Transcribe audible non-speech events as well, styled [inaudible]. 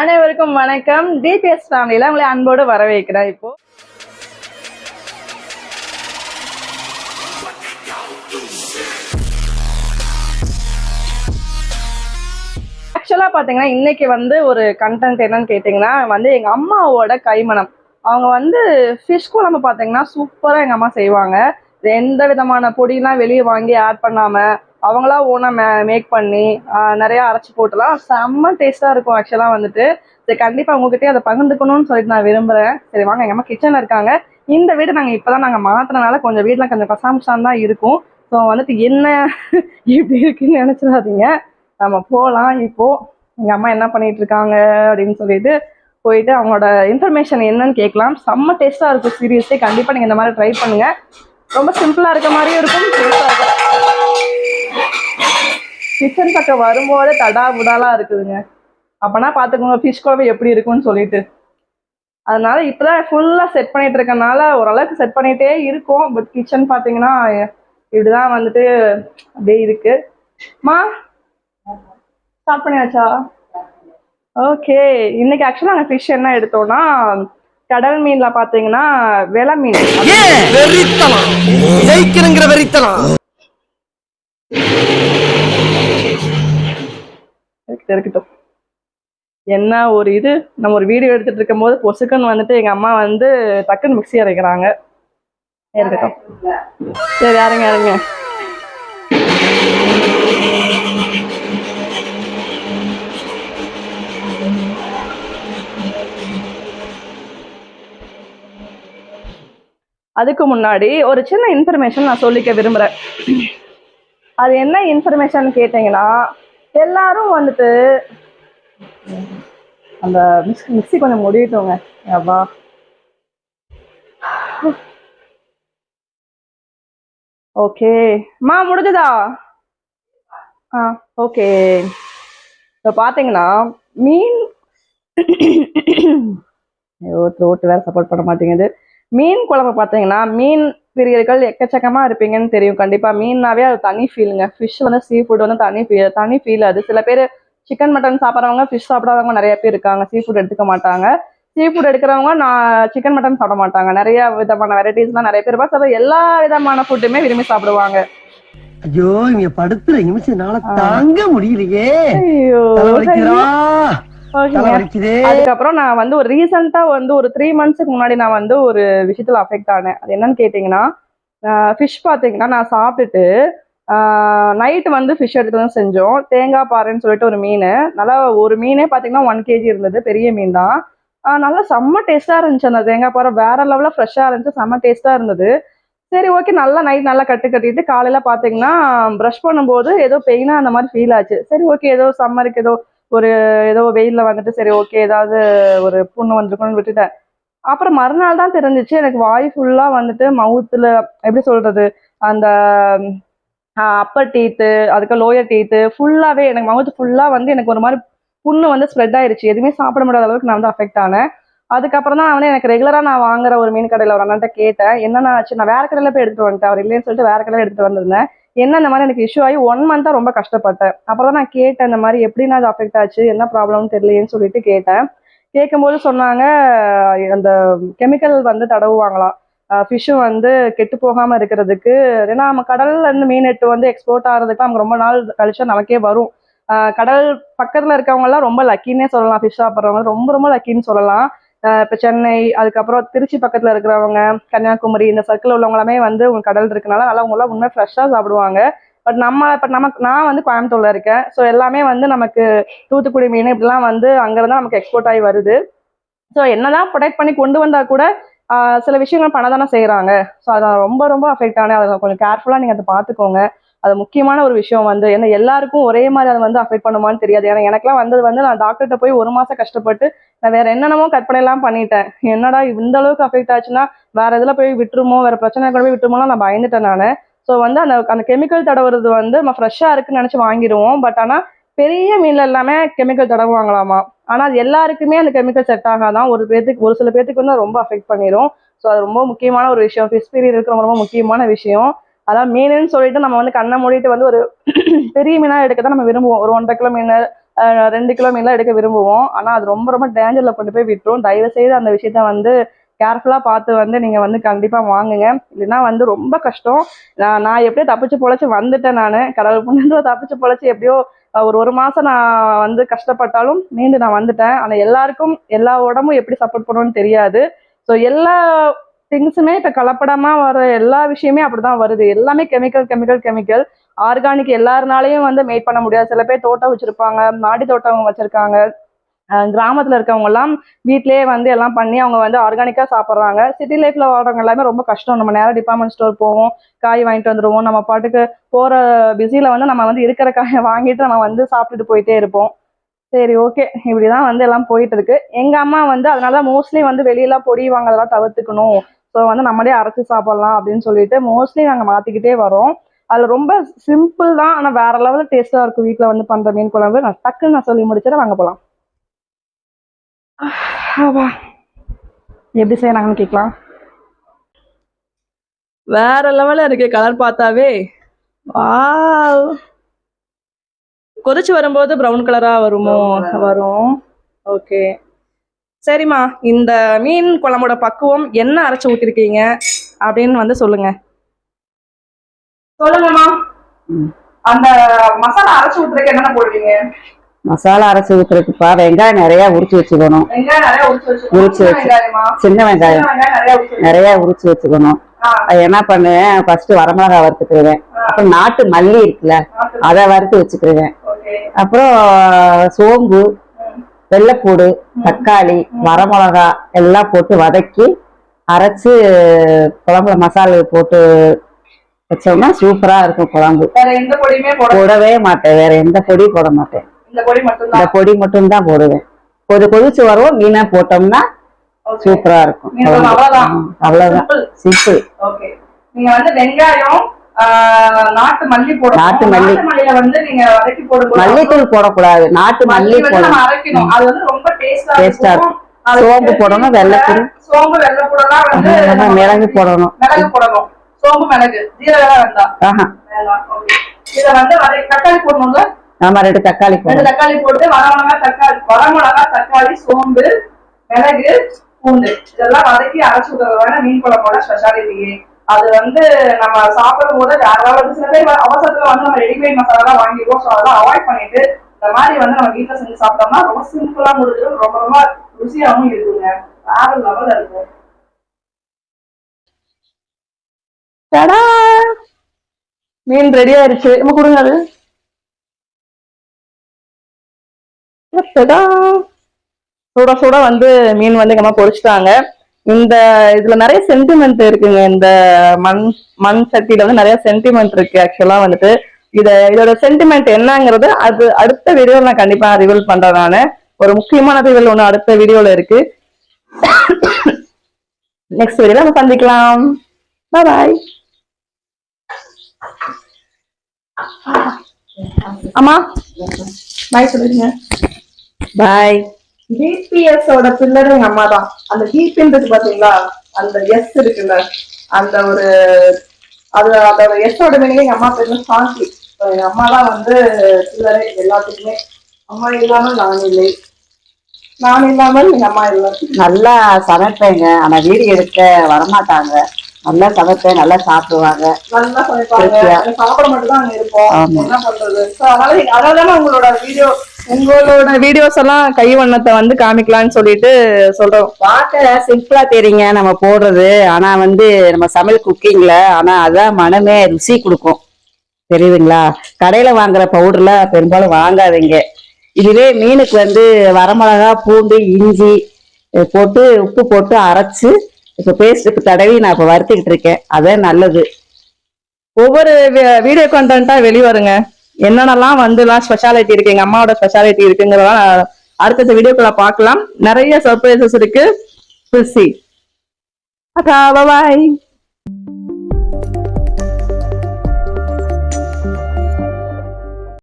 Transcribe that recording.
அனைவருக்கும் வணக்கம். டிபிஎஸ் ஃபேமிலியில உங்களை அன்போடு வரவேற்கிறேன் இப்போ. ஆக்சுவலா பாத்தீங்கன்னா இன்னைக்கு வந்து ஒரு கண்டென்ட் என்னன்னு கேட்டிங்கன்னா வந்து எங்க அம்மாவோட கைமணம். அவங்க வந்து ஃபிஷ் குழம்பு பாத்தீங்கன்னா சூப்பரா எங்க அம்மா செய்வாங்க. எந்த விதமான பொடியெல்லாம் வெளியே வாங்கி ஆட் பண்ணாம அவங்களா ஓனா மே மேக் பண்ணி நிறையா நிறைய அரைச்சி போட்டுலாம். செம்ம டேஸ்டா இருக்கும் ஆக்சுவலா வந்துட்டு. சரி கண்டிப்பா உங்ககிட்டயே அதை பகிர்ந்துக்கணும்னு சொல்லிட்டு நான் விரும்புறேன். சரி வாங்க எங்க அம்மா கிச்சன்ல இருக்காங்க. இந்த வீடு நாங்க இப்பதான் நாங்க மாத்தினால கொஞ்சம் வீட்டுல கொஞ்சம் கசாம்சான் தான் இருக்கும். ஸோ வந்துட்டு என்ன [laughs] இப்படி இருக்குன்னு நினைச்சிடாதீங்க. நம்ம போகலாம் இப்போ எங்க அம்மா என்ன பண்ணிட்டு இருக்காங்க அப்படின்னு சொல்லிட்டு போயிட்டு அவங்களோட இன்ஃபர்மேஷன் என்னன்னு கேட்கலாம். செம்ம டேஸ்டா இருக்கும் சீரியஸே கண்டிப்பா நீங்க இந்த மாதிரி ட்ரை பண்ணுங்க. ரொம்ப சிம்பிளா இருக்க மாதிரியும் இருக்கும் டேஸ்டா இருக்கும். கிச்சன் பக்கம் வரும்போதே தடா புடாலா இருக்குதுங்க. அப்பனா பார்த்துக்கோங்க ஃபிஷ் குழம்பு எப்படி இருக்கும்னு சொல்லிட்டு. அதனால இப்போதான் ஃபுல்லாக செட் பண்ணிட்டு இருக்கனால ஓரளவுக்கு செட் பண்ணிகிட்டே இருக்கோம். பட் கிச்சன் பார்த்தீங்கன்னா இப்படிதான் வந்துட்டு அப்படியே இருக்கு. மா ஸ்டார்ட் பண்ணியாச்சா? ஓகே இன்னைக்கு ஆக்சுவலாக நாங்கள் ஃபிஷ் என்ன எடுத்தோம்னா கடல் மீன்ல பாத்தீங்கன்னா வெலை மீன். வெறித்தனம். ஜெயிக்கிறங்கிற வெறித்தலாம் இருக்கட்டும், இருக்கட்டும். என்ன ஒரு இது? நம்ம ஒரு வீடியோ எடுத்துட்டு இருக்கும்போது பொசுக்குன்னு வந்துட்டு எங்க அம்மா வந்து டக்குன்னு மிக்சி அரைக்கிறாங்க. இருக்கட்டும். சரி யாருங்க யாருங்க அதுக்கு முன்னாடி ஒரு சின்ன இன்ஃபர்மேஷன் நான் சொல்லிக்க விரும்புகிறேன் அது என்ன இன்ஃபர்மேஷன் கேட்டிங்கன்னா எல்லாரும் வந்துட்டு அந்த மிக்ஸ் மிக்ஸி கொஞ்சம் முடியட்டோங்க அப்பா ஓகே. மா முடிஞ்சதா? ஆ ஓகே. இப்போ பார்த்தீங்கன்னா மீன் ஐயோ த்ரோட்டு வேற சப்போர்ட் பண்ண மாட்டேங்குது. மீன் குழம்பு பார்த்தீங்கன்னா மீன் பிரியர்கள் எக்கச்சக்கமாக இருப்பீங்கன்னு தெரியும். கண்டிப்பாக மீன்னாவே அது தனி ஃபீலுங்க ஃபிஷ் வந்து சீ ஃபுட் வந்து தனி ஃபீல் தனி ஃபீல் அது. சில பேர் சிக்கன் மட்டன் சாப்பிட்றவங்க ஃபிஷ் சாப்பிடாதவங்க நிறைய பேர் இருக்காங்க. சீ ஃபுட் எடுத்துக்க மாட்டாங்க. சீ ஃபுட் எடுக்கிறவங்க நான் சிக்கன் மட்டன் சாப்பிட மாட்டாங்க. நிறைய விதமான வெரைட்டிஸ்லாம் நிறைய பேர் இருப்பாங்க. So, எல்லா விதமான ஃபுட்டுமே விரும்பி சாப்பிடுவாங்க. ஐயோ இங்க படுத்துற நிமிஷம்னால தாங்க முடியலையே. ஐயோ அதுக்கப்புறம் நான் வந்து ஒரு ரீசெண்டா வந்து ஒரு த்ரீ மந்த்ஸ்க்கு முன்னாடி நான் வந்து ஒரு விஷயத்துல அஃபெக்ட் ஆனேன். அது என்னன்னு கேட்டிங்கன்னா ஃபிஷ் பார்த்தீங்கன்னா நான் சாப்பிட்டுட்டு நைட்டு வந்து ஃபிஷ் எடுத்து வந்து செஞ்சோம். தேங்காய் பாறைன்னு சொல்லிட்டு ஒரு மீன். நல்லா ஒரு மீனே பார்த்தீங்கன்னா ஒன் கேஜி இருந்தது. பெரிய மீன் தான். நல்லா செம்ம டேஸ்ட்டாக இருந்துச்சு அந்த தேங்காய் பாறை. வேற லெவலில் ஃப்ரெஷ்ஷாக இருந்துச்சு. செம்ம டேஸ்ட்டாக இருந்தது. சரி ஓகே நல்லா நைட் நல்லா கட்டு கட்டிட்டு காலையில் பார்த்தீங்கன்னா ப்ரஷ் பண்ணும்போது ஏதோ பெயினாக அந்த மாதிரி ஃபீல் ஆச்சு. சரி ஓகே ஏதோ சம்மருக்கு ஏதோ ஒரு ஏதோ வெயிலில் வந்துட்டு சரி ஓகே ஏதாவது ஒரு புண்ணு வந்திருக்கும்னு விட்டுட்டேன். அப்புறம் மறுநாள் தான் தெரிஞ்சிச்சு எனக்கு வாய் ஃபுல்லாக வந்துட்டு மவுத்தில் எப்படி சொல்கிறது அந்த அப்பர் டீத்து அதுக்கு லோயர் டீத்து ஃபுல்லாகவே எனக்கு மவுத்து ஃபுல்லாக வந்து எனக்கு ஒரு மாதிரி புண்ணு வந்து ஸ்ப்ரெட் ஆயிடுச்சு எதுவுமே சாப்பிட முடியாத அளவுக்கு நான் வந்து அஃபெக்ட் ஆனேன். அதுக்கப்புறம் தான் நான் வந்து எனக்கு ரெகுலராக நான் வாங்குற ஒரு மீன் கடையில் ஒரு அண்ணன்ட்ட கேட்டேன் என்னென்ன ஆச்சு நான் வேற கடையில் போய் எடுத்துகிட்டு வந்துட்டேன் அவர் இல்லைன்னு சொல்லிட்டு வேற கடையில் எடுத்துகிட்டு வந்திருந்தேன். என்ன அந்த மாதிரி எனக்கு இஷ்யூ ஆகி ஒன் மந்த்தாக ரொம்ப கஷ்டப்பட்டேன். அப்புறம் தான் நான் கேட்டேன் இந்த மாதிரி எப்படின்னா அது அஃபெக்ட் ஆச்சு என்ன ப்ராப்ளம்னு தெரியலையேன்னு சொல்லிட்டு கேட்டேன். கேட்கும்போது சொன்னாங்க அந்த கெமிக்கல் வந்து தடவுவாங்களாம். ஃபிஷ்ஷும் வந்து கெட்டு போகாமல் இருக்கிறதுக்கு ஏன்னா நம்ம கடல்ல இருந்து மீன் எட்டு வந்து எக்ஸ்போர்ட் ஆகிறதுக்கு நமக்கு ரொம்ப நாள் கழிச்சா நமக்கே வரும். கடல் பக்கத்தில் இருக்கவங்கலாம் ரொம்ப லக்கின்னே சொல்லலாம். ஃபிஷ் சாப்பிட்றவங்க ரொம்ப ரொம்ப லக்கின்னு சொல்லலாம். இப்போ சென்னை அதுக்கப்புறம் திருச்சி பக்கத்தில் இருக்கிறவங்க கன்னியாகுமரி இந்த சர்க்கிள் உள்ளவங்களாமே வந்து உங்க கடல் இருக்கனால நல்லா அவங்களாம் உண்மை ஃப்ரெஷ்ஷாக சாப்பிடுவாங்க. பட் நம்ம இப்போ நமக்கு நான் வந்து கோயம்புத்தூர்ல இருக்கேன். ஸோ எல்லாமே வந்து நமக்கு தூத்துக்குடி மீன் இப்படிலாம் வந்து அங்கேருந்து நமக்கு எக்ஸ்போர்ட் ஆகி வருது. ஸோ என்னதான் ப்ரொடெக்ட் பண்ணி கொண்டு வந்தால் கூட சில விஷயங்கள் பண்ண தானே செய்கிறாங்க ஸோ அதை ரொம்ப ரொம்ப அஃபெக்ட் ஆனேன். அதை கொஞ்சம் கேர்ஃபுல்லாக நீங்கள் அதை பார்த்துக்கோங்க. அது முக்கியமான ஒரு விஷயம் வந்து ஏன்னா எல்லாருக்கும் ஒரே மாதிரி அதை வந்து அஃபெக்ட் பண்ணுமான்னு தெரியாது. ஏன்னா எனக்குலாம் வந்தது வந்து நான் டாக்டர்கிட்ட போய் ஒரு மாதம் கஷ்டப்பட்டு நான் வேற என்னென்னமோ கற்பனை எல்லாம் பண்ணிட்டேன். என்னடா இந்த அளவுக்கு அஃபெக்ட் ஆச்சுன்னா வேற இதில் போய் விட்டுருமோ வேற பிரச்சனை கூட போய் விட்டுருமோலாம் நான் பயந்துட்டேன் நான். ஸோ வந்து அந்த அந்த கெமிக்கல் தடவுறது வந்து நம்ம ஃப்ரெஷ்ஷாக இருக்குன்னு நினச்சி வாங்கிடுவோம். பட் ஆனால் பெரிய மீன்ல எல்லாமே கெமிக்கல் தடவுவாங்களாமா ஆனால் அது எல்லாருக்குமே அந்த கெமிக்கல் செட் ஆகாதான். ஒரு பேத்துக்கு ஒரு சில பேத்துக்கு வந்து ரொம்ப அஃபெக்ட் பண்ணிடும் ஸோ அது ரொம்ப முக்கியமான ஒரு விஷயம். ஃபிஷ் பீரியட் இருக்கிறவங்க ரொம்ப முக்கியமான விஷயம். அதான் மீனுன்னு சொல்லிட்டு நம்ம வந்து கண்ணை மூடிட்டு வந்து ஒரு [clears throat] பெரிய மீனாக எடுக்க தான் நம்ம விரும்புவோம். ஒரு ஒன்றரை கிலோ மீன் ரெண்டு கிலோ மீன்லாம் எடுக்க விரும்புவோம். ஆனால் அது ரொம்ப ரொம்ப டேஞ்சரில் கொண்டு போய் விட்டுரும். தயவு செய்து அந்த விஷயத்த வந்து கேர்ஃபுல்லாக பார்த்து வந்து நீங்கள் வந்து கண்டிப்பாக வாங்குங்க. இல்லைன்னா வந்து ரொம்ப கஷ்டம். நான் நான் எப்படியோ தப்பிச்சு பொழைச்சி வந்துட்டேன் நான். கடவுள் புண்ணியத்துல தப்பிச்சு பொழைச்சி எப்படியோ ஒரு ஒரு மாதம் நான் வந்து கஷ்டப்பட்டாலும் மீண்டு நான் வந்துட்டேன். ஆனால் எல்லாருக்கும் எல்லா உடம்பும் எப்படி சப்போர்ட் பண்ணணும்னு தெரியாது. ஸோ எல்லா திங்ஸுமே இப்போ கலப்படமாக வர எல்லா விஷயமே அப்படிதான் வருது. எல்லாமே கெமிக்கல் கெமிக்கல் கெமிக்கல். ஆர்கானிக் எல்லாருனாலையும் வந்து மேட் பண்ண முடியாது. சில பேர் தோட்டம் வச்சிருப்பாங்க மாடி தோட்டம் வச்சிருக்காங்க. கிராமத்தில் கிராமத்துல இருக்கவங்க எல்லாம் வீட்லயே வந்து எல்லாம் பண்ணி அவங்க வந்து ஆர்கானிக்கா சாப்பிட்றாங்க. சிட்டி லைஃப்ல வாழ்றவங்க எல்லாமே ரொம்ப கஷ்டம். நம்ம நேரம் டிபார்ட்மெண்ட் ஸ்டோர் போவோம் காய் வாங்கிட்டு வந்துருவோம். நம்ம பாட்டுக்கு போற பிஸியில வந்து நம்ம வந்து இருக்கிற காயை வாங்கிட்டு நம்ம வந்து சாப்பிட்டுட்டு போயிட்டே இருப்போம். சரி ஓகே இப்படிதான் வந்து எல்லாம் போயிட்டு இருக்கு. எங்க அம்மா வந்து அதனால மோஸ்ட்லி வந்து வெளியெல்லாம் பொடி வாங்கலாம் தவிர்த்துக்கணும். ஸோ வந்து நம்மளே அரைச்சு சாப்பிடலாம் அப்படின்னு சொல்லிட்டு மோஸ்ட்லி நாங்கள் மாத்திக்கிட்டே வரோம். அதுல ரொம்ப சிம்பிள் தான் ஆனா வேற லெவலில் டேஸ்டா இருக்கும். வீட்ல வந்து பண்ற மீன் குழம்பு. நான் டக்குன்னு நான் சொல்லி முடிச்சிட வாங்க போலாம். ஆவா. எப்படி செய்யறாங்கன்னு கேட்கலாம். வேற லெவல்ல இருக்கு கலர் பார்த்தாவே. வாவ் கொதிச்சு வரும்போது ப்ரௌன் கலரா வருமோ? வரும். ஓகே சரிம்மா இந்த மீன் குழம்போட பக்குவம் என்ன அரைச்சு ஊத்திருக்கீங்க? அப்படின்னு வந்து சொல்லுங்க. சொல்லுங்கம்மா. அந்த மசாலா அரைச்சு ஊத்துறதுக்கு என்னென்ன போடுவீங்க? மசாலா அரைச்சி ஊத்துறதுக்குப்பா வெங்காயம் நிறைய உரிச்சு வச்சுக்கணும். உரிச்சு வச்சு சின்ன வெங்காயம். நிறைய உரிச்சு வச்சுக்கணும். என்ன பண்ணுவேன்? ஃபர்ஸ்ட் வரமிளகா வறுத்துக்கிடுவேன் அப்புறம் நாட்டு மல்லி இருக்குல்ல அதை வறுத்து வச்சுக்கிடுவேன் அப்புறம் சோம்பு வெள்ளைப்பூடு தக்காளி வரமிளகா எல்லாம் போட்டு வதக்கி அரைச்சு குழம்புல மசாலா போட்டு வச்சோம்னா சூப்பரா இருக்கும் குழம்பு. போடவே மாட்டேன். வேற எந்த பொடியும் போட மாட்டேன். இந்த பொடி மட்டும் தான் போடுவேன். கொதி கொதிச்சு வரும் மீனை போட்டோம்னா. சூப்பரா இருக்கும் அவ்வளவுதான். சிம்பிள் நீங்க வந்து வெங்காயம் நாட்டு மல்லி போடணும். நாட்டு மல்லி. மல்லியில வந்து நீங்க வதக்கி போடும்போது மல்லித்தூள் போடக்கூடாது. நாட்டு மல்லி வந்து நம்ம போடணும். அரைக்கணும். அது வந்து ரொம்ப டேஸ்டா ஆ இருக்கும். சோம்பு போடணும், வெள்ளைப்பூடு. சோம்பு வெள்ளைப்பூடெல்லாம் வந்து அப்புறம் நம்ம மிளகு போடணும். மிளகு போடணும். சோம்பு மிளகு. ஜீரகம் வேண்டாம். இத வந்து தக்காளி போடணும்ல? ஆமா ரெண்டு தக்காளி ரெண்டு போடணும். தக்காளி போட்டு வரமிளகா தக்காளி வரமிளகா தக்காளி சோம்பு மிளகு பூண்டு. இதெல்லாம் வதக்கி அரைச்சு விடுறதான மீன் குழம்போட ஸ்பெஷாலிட்டி அது வந்து நம்ம சாப்பிடும் போது வேற சில பேர் அவசரத்துல வந்து நம்ம ரெடிமேட் மசாலா வாங்கிடுவோம் ஸோ அதெல்லாம் அவாய்ட் பண்ணிட்டு இந்த மாதிரி வந்து நம்ம வீட்டில் செஞ்சு சாப்பிட்டோம்னா ரொம்ப சிம்பிளா முடிஞ்சிடும். ரொம்ப ரொம்ப ருசியாவும் இருக்குங்க. வேற லெவல்ல இருக்கும். டடா! மீன் ரெடி ஆயிருச்சு. நம்ம கொடுங்க அது. சுட சுட வந்து மீன் வந்து எங்க பொறிச்சிட்டாங்க இந்த இதுல நிறைய சென்டிமெண்ட் இருக்குங்க. இந்த மண் மண் சட்டியில வந்து நிறைய சென்டிமெண்ட் இருக்கு ஆக்சுவலா வந்துட்டு. இத இதோட சென்டிமெண்ட் என்னங்கிறது அது அடுத்த வீடியோல நான் கண்டிப்பா ரிவீல் பண்றேன் நானு. ஒரு முக்கியமான ரிவீல் ஒண்ணு அடுத்த வீடியோல இருக்கு. நெக்ஸ்ட் வீடியோல நம்ம சந்திக்கலாம். பாய் அம்மா பாய் சொல்லுங்க பாய் டிபிஎஸ் பில்லரும் எங்க அம்மா தான் அந்த டிபின்றது பாத்தீங்களா? அந்த எஸ் இருக்குல்ல. அந்த ஒரு அது அதோட எஸ்ஸோட மீனிங் எங்க அம்மா பேரு சாந்தி. எங்க அம்மா தான் வந்து பில்லரே எல்லாத்துக்குமே. அம்மா இல்லாமல் நான் இல்லை. நான் இல்லாமல் எங்க அம்மா இல்லை. நல்லா சமைப்பேங்க. ஆனா வீடு எடுக்க வரமாட்டாங்க. நல்லா சமைப்பேன் நல்லா சாப்பிடுவாங்க. நல்லா சமைப்பாங்க. திருப்தியா. அந்த சாப்பிட மட்டும் தான் அங்க இருப்போம் ஆமா. என்ன பண்றது? So, அதனால நீங்க- அதனால தானே உங்களோட வீடியோ உங்களோட வீடியோஸ் எல்லாம் கைவண்ணத்தை வந்து காமிக்கலாம்னு சொல்லிட்டு சொல்றோம். பார்க்க சிம்பிளா தெரியுங்க நம்ம போடுறது. ஆனா வந்து நம்ம சமையல் குக்கிங்ல ஆனா அதான் மனமே ருசி கொடுக்கும். தெரியுதுங்களா? கடையில வாங்குற பவுடர்ல பெரும்பாலும் வாங்காதீங்க. இதுவே மீனுக்கு வந்து வரமிளகா பூண்டு இஞ்சி போட்டு உப்பு போட்டு அரைச்சு இப்போ பேஸ்ட்டுக்கு தடவி நான் இப்போ வறுத்துக்கிட்டு இருக்கேன். அதான் நல்லது. ஒவ்வொரு வீடியோ கண்டென்ட்டா வெளிவருங்க. என்னென்னலாம் வந்துலாம் ஸ்பெஷாலிட்டி இருக்கு எங்க அம்மாவோட ஸ்பெஷாலிட்டி இருக்குங்கிறதெல்லாம் நான் அடுத்தடுத்த வீடியோக்குள்ள பார்க்கலாம். நிறைய சர்ப்ரைசஸ் இருக்கு. சி பாய்